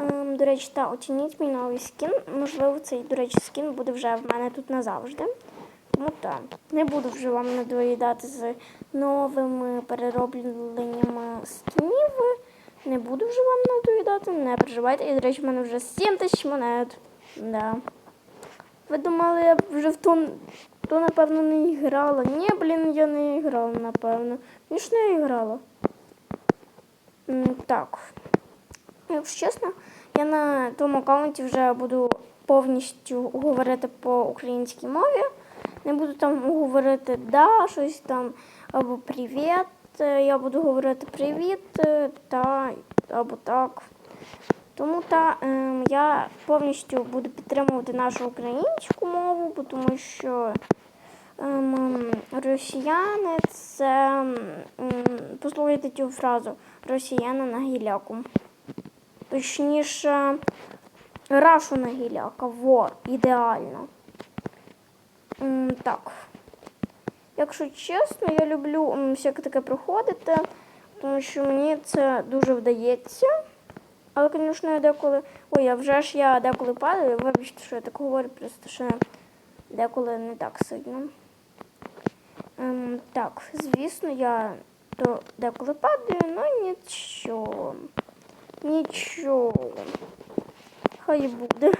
Ем, до речі, та оцініть мій новий скін. Можливо, цей, до речі, скін буде вже в мене тут назавжди. Тому так, не буду вже вам надоїдати з новими переробленнями скінів. Не буду вже вам надоїдати, не переживайте. І, до речі, в мене вже 7 тисяч монет. Да. Ви думали, я вже в ту, то, напевно, не грала. Ні, блін, я не грала, напевно. Ні ж не грала. Так. Якщо чесно, я на тому аккаунті вже буду повністю говорити по українській мові. Не буду там говорити да, щось там або привіт. Е, Я буду говорити привіт е, та або так. Тому та ем, я повністю буду підтримувати нашу українську мову, бо тому що ем, росіяни це ем, послухайте цю фразу росіяни на гіляку. Точніше, рашу на гіляка. Во, ідеально. М, так. Якщо чесно, я люблю м, всяке таке проходити, тому що мені це дуже вдається. Але, звісно, я деколи. Ой, а вже ж я деколи падаю, вибачте, що я так говорю, просто що деколи не так сильно. Ем, так, звісно, я деколи падаю, але нічого. Нічого. Хай буде.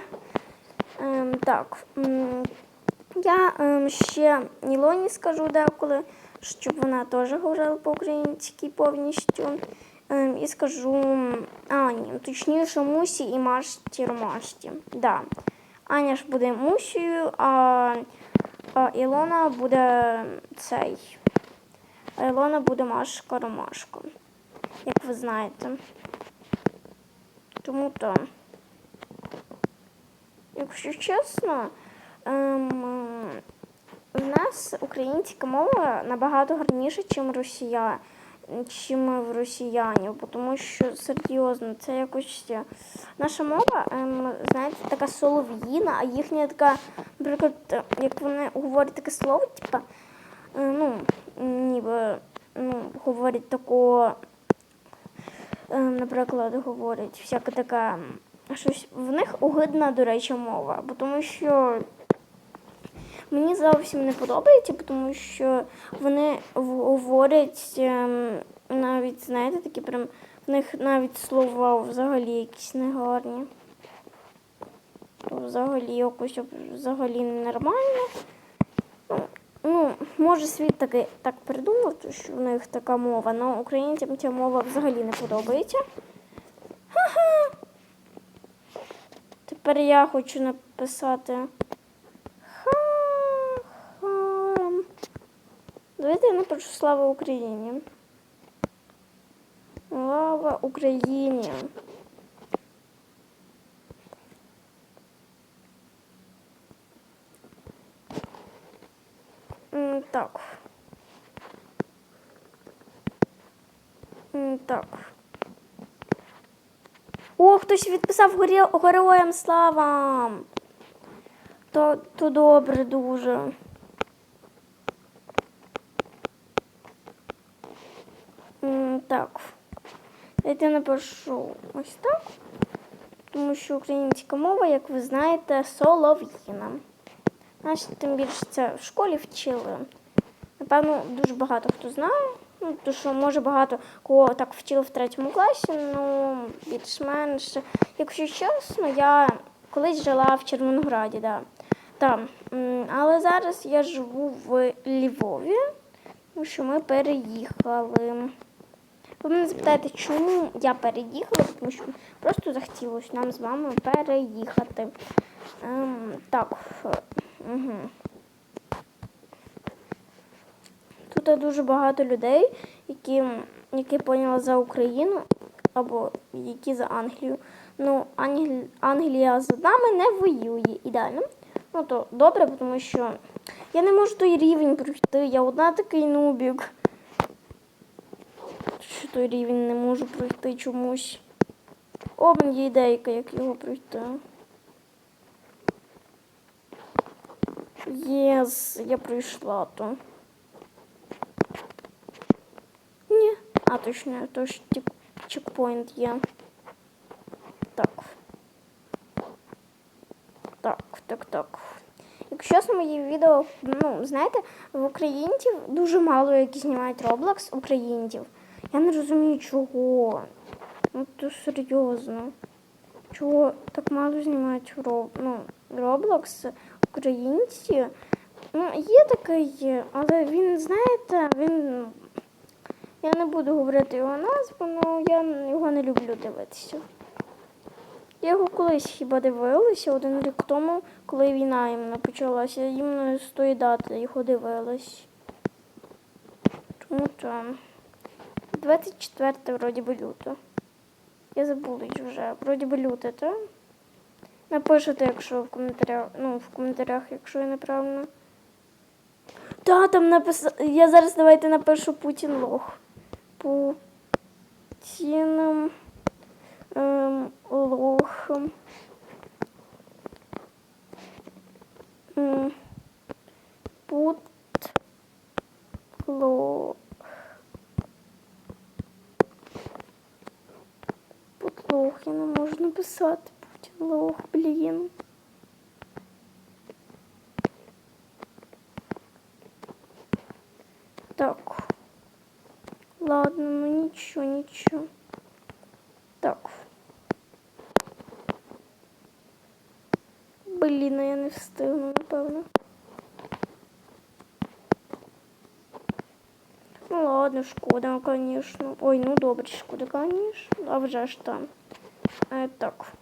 Ем, так. Я ем, ще Ілоні скажу деколи, щоб вона теж говорила по-українськи повністю. Ем, і скажу Ані, точніше Мусі і Машті Ромашті. Да. Аня ж буде Мусію, а, а Ілона буде цей. А Ілона буде Машка Ромашка, як ви знаєте. Тому то. Якщо чесно, ем, в нас українська мова набагато гарніша, ніж росія, чим в росіянів, тому що серйозно, це якось е, наша мова, ем, знаєте, така солов'їна, а їхня така, наприклад, як вони говорять таке слово, типа, е, ну, ніби ну, говорять такого наприклад, говорять всяка така щось в них огидна, до речі, мова, тому що мені зовсім не подобається, тому що вони говорять ем, навіть, знаєте, такі прям в них навіть слова взагалі якісь негарні. Взагалі якось взагалі ненормально. Ну, може, світ таки так придумав, що в них така мова, але українцям ця мова взагалі не подобається. Ха-ха. Тепер я хочу написати. Ха-ха. Давайте я напишу слава Україні. Слава Україні. М, Так. Так. О, хтось відписав героям слава. То, то добре дуже. Так. Дайте напишу ось так. Тому що українська мова, як ви знаєте, солов'їна. Значить, тим більше це в школі вчили. Напевно, дуже багато хто знає. Ну, то що може багато кого так вчили в третьому класі, ну більш-менш. Якщо чесно, я колись жила в Червонограді, да. Там. Але зараз я живу в Львові, тому що ми переїхали. Ви мене запитаєте, чому я переїхала, тому що просто захотілося нам з вами переїхати. Ем, так. Угу. Тут дуже багато людей, які, які поняли за Україну або які за Англію. Ну, Англ... Англія з нами не воює ідеально. Ну, то добре, тому що я не можу той рівень пройти. Я одна такий нубік. Що той рівень не можу пройти чомусь. О, мені є ідейка, як його пройти. Єс, я пройшла то. А, точно, тож чекпоінт є. Так. Так, так, так. Якщо з мої відео, ну, знаєте, в українців дуже мало які знімають Roblox українців. Я не розумію чого. Ну то серйозно. Чого так мало знімають роб... ну, Roblox українці? Ну, є такий, але він, знаєте, він я не буду говорити його назву, але я його не люблю дивитися. Я його колись хіба дивилася один рік тому, коли війна іменно почалася. Іменно з тої дати його дивилась. Тому там 24 вроді би люто. Я забула вже. Вроді би люте, так? Напишете, якщо в коментарях, ну, в коментарях, якщо я неправильно. Та, там написав. Я зараз давайте напишу Путін лох. Путін ем, лох. М, Пут лох. Пут лох, я не можу написати. Лох, блін. Так. Ладно, ну ничего, ничего. Так. Блін, ну я не встигну, напевно. Ну ладно, шкода, конечно. Ой, ну добре, шкода, конечно. А вже ж там. Е, так.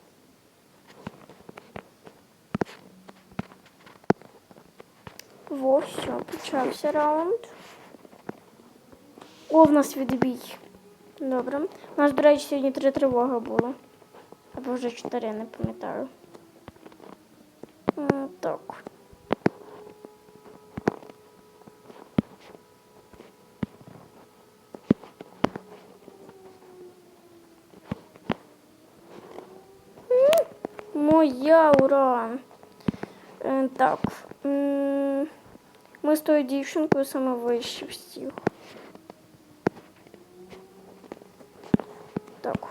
Во, все, почався раунд. О, в нас відбій. Добре. У нас, до речі, сьогодні три тривоги було. Або вже чотири, не пам'ятаю. Так. Моя ура! Е, Так. Ми з тою дівчинкою саме вищі всіх. Так.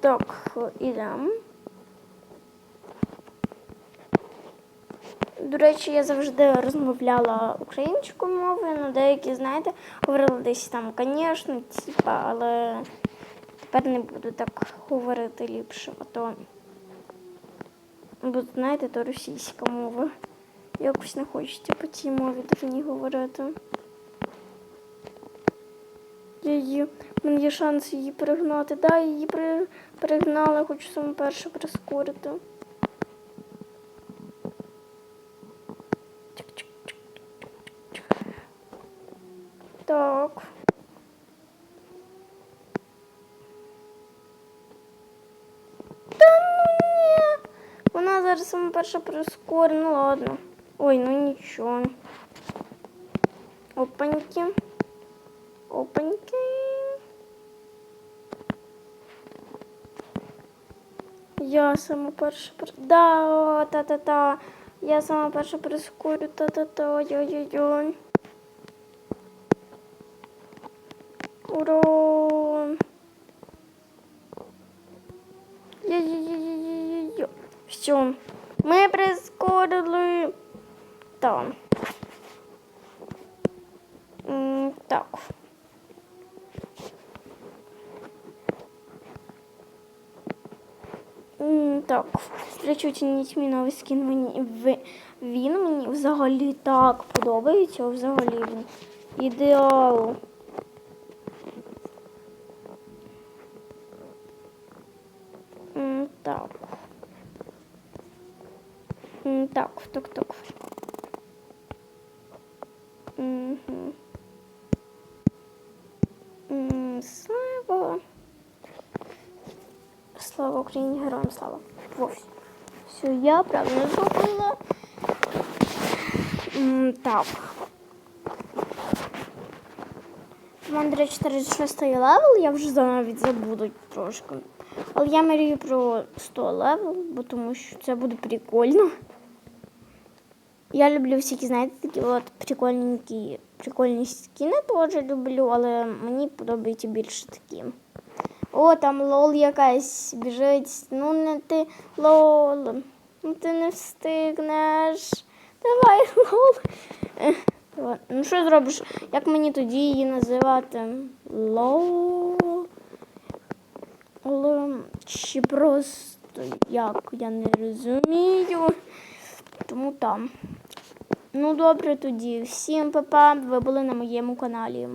Так, ідемо. До речі, я завжди розмовляла українською мовою, але деякі, знаєте, говорили десь там, звісно, типа, але тепер не буду так говорити ліпше, а то, бо знаєте, то російська мова. Якось не хочеться по цій мові давні говорити. Її, в мене є шанс її перегнати. Да, її при, перегнала, хочу саме перше прискорити. Так. Та ну ні. Вона зараз саме перша прискорю, ну ладно. Ой, ну нічого. Опаньки. Опаньки. Я сама перша. Да, та-та-та. Я сама перша прискорю, та-та-та. Ой-ой-ой. Ура! Все. Ми прискорили. Так. М, Так. Так, до речі, новий скін. Мені він мені взагалі так подобається. Взагалі він ідеал. М, Так. М, Так, так, так. Мгм. Слава. Слава Україні, героям слава. Вовсі. Все, я правильно зробила. Так. У мене, до речі, 36 левел, я вже навіть забуду трошки. Але я мрію про 100 левел, бо тому що це буде прикольно. Я люблю всякі, знаєте, такі от прикольненькі, прикольні скіни теж люблю, але мені подобаються більше такі. О, там лол якась біжить. Ну не ти лол. Ну ти не встигнеш. Давай, лол. Ну що зробиш? Як мені тоді її називати? Лол. Чи просто як я не розумію. Тому там. Ну добре тоді. Всім па-па, ви були на моєму каналі.